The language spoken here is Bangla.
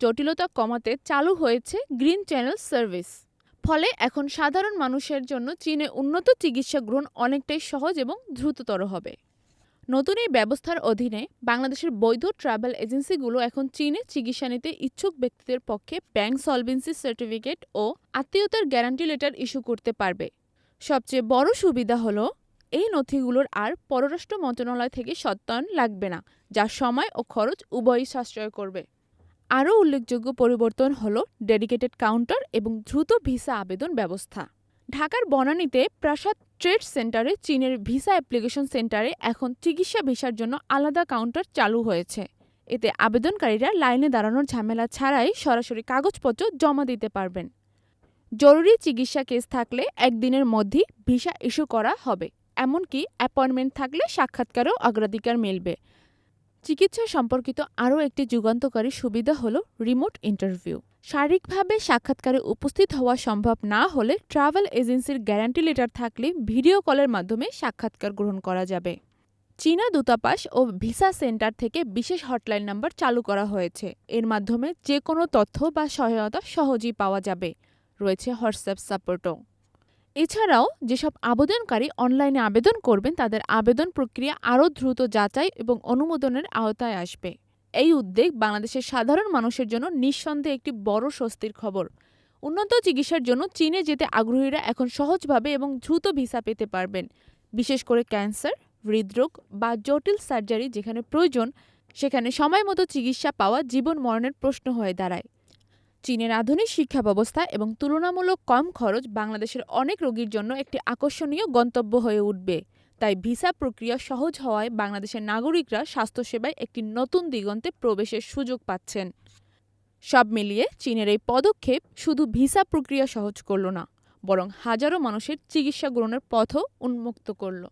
জটিলতা কমাতে চালু হয়েছে গ্রিন চ্যানেল সার্ভিস। ফলে এখন সাধারণ মানুষের জন্য চীনে উন্নত চিকিৎসা গ্রহণ অনেকটাই সহজ এবং দ্রুততর হবে। নতুন এই ব্যবস্থার অধীনে বাংলাদেশের বৈধ ট্রাভেল এজেন্সিগুলো এখন চীনে চিকিৎসা নিতে ইচ্ছুক ব্যক্তিদের পক্ষে ব্যাংক সলভেন্সি সার্টিফিকেট ও আত্মীয়তার গ্যারান্টি লেটার ইস্যু করতে পারবে। সবচেয়ে বড় সুবিধা হলো, এই নথিগুলোর আর পররাষ্ট্র মন্ত্রণালয় থেকে সত্যায়ন লাগবে না, যা সময় ও খরচ উভয়ই সাশ্রয় করবে। আরও উল্লেখযোগ্য পরিবর্তন হলো ডেডিকেটেড কাউন্টার এবং দ্রুত ভিসা আবেদন ব্যবস্থা। ঢাকার বনানীতে প্রাসাদ ট্রেড সেন্টারে চীনের ভিসা অ্যাপ্লিকেশন সেন্টারে এখন চিকিৎসা ভিসার জন্য আলাদা কাউন্টার চালু হয়েছে। এতে আবেদনকারীরা লাইনে দাঁড়ানোর ঝামেলা ছাড়াই সরাসরি কাগজপত্র জমা দিতে পারবেন। জরুরি চিকিৎসা কেস থাকলে একদিনের মধ্যেই ভিসা ইস্যু করা হবে, এমনকি অ্যাপয়েন্টমেন্ট থাকলে সাক্ষাৎকারেও অগ্রাধিকার মিলবে। চিকিৎসা সম্পর্কিত আরও একটি যুগান্তকারী সুবিধা হলো রিমোট ইন্টারভিউ। শারীরিকভাবে সাক্ষাৎকারে উপস্থিত হওয়া সম্ভব না হলে ট্রাভেল এজেন্সির গ্যারান্টি লেটার থাকলে ভিডিও কলের মাধ্যমে সাক্ষাৎকার গ্রহণ করা যাবে। চীনা দূতাবাস ও ভিসা সেন্টার থেকে বিশেষ হটলাইন নাম্বার চালু করা হয়েছে। এর মাধ্যমে যে কোনো তথ্য বা সহায়তা সহজেই পাওয়া যাবে। রয়েছে হোয়াটসঅ্যাপ সাপোর্টও। এছাড়াও যেসব আবেদনকারী অনলাইনে আবেদন করবেন, তাদের আবেদন প্রক্রিয়া আরও দ্রুত যাচাই এবং অনুমোদনের আওতায় আসবে। এই উদ্যোগ বাংলাদেশের সাধারণ মানুষের জন্য নিঃসন্দেহে একটি বড় স্বস্তির খবর। উন্নত চিকিৎসার জন্য চীনে যেতে আগ্রহীরা এখন সহজভাবে এবং দ্রুত ভিসা পেতে পারবেন। বিশেষ করে ক্যান্সার, হৃদরোগ বা জটিল সার্জারি যেখানে প্রয়োজন, সেখানে সময়মতো চিকিৎসা পাওয়া জীবন মরণের প্রশ্ন হয়ে দাঁড়ায়। চীনের আধুনিক শিক্ষা ব্যবস্থা এবং তুলনামূলক কম খরচ বাংলাদেশের অনেক রোগীর জন্য একটি আকর্ষণীয় গন্তব্য হয়ে উঠবে। তাই ভিসা প্রক্রিয়া সহজ হওয়ায় বাংলাদেশের নাগরিকরা স্বাস্থ্যসেবায় একটি নতুন দিগন্তে প্রবেশের সুযোগ পাচ্ছেন। সব মিলিয়ে চীনের এই পদক্ষেপ শুধু ভিসা প্রক্রিয়া সহজ করল না, বরং হাজারো মানুষের চিকিৎসা গ্রহণের পথও উন্মুক্ত করল।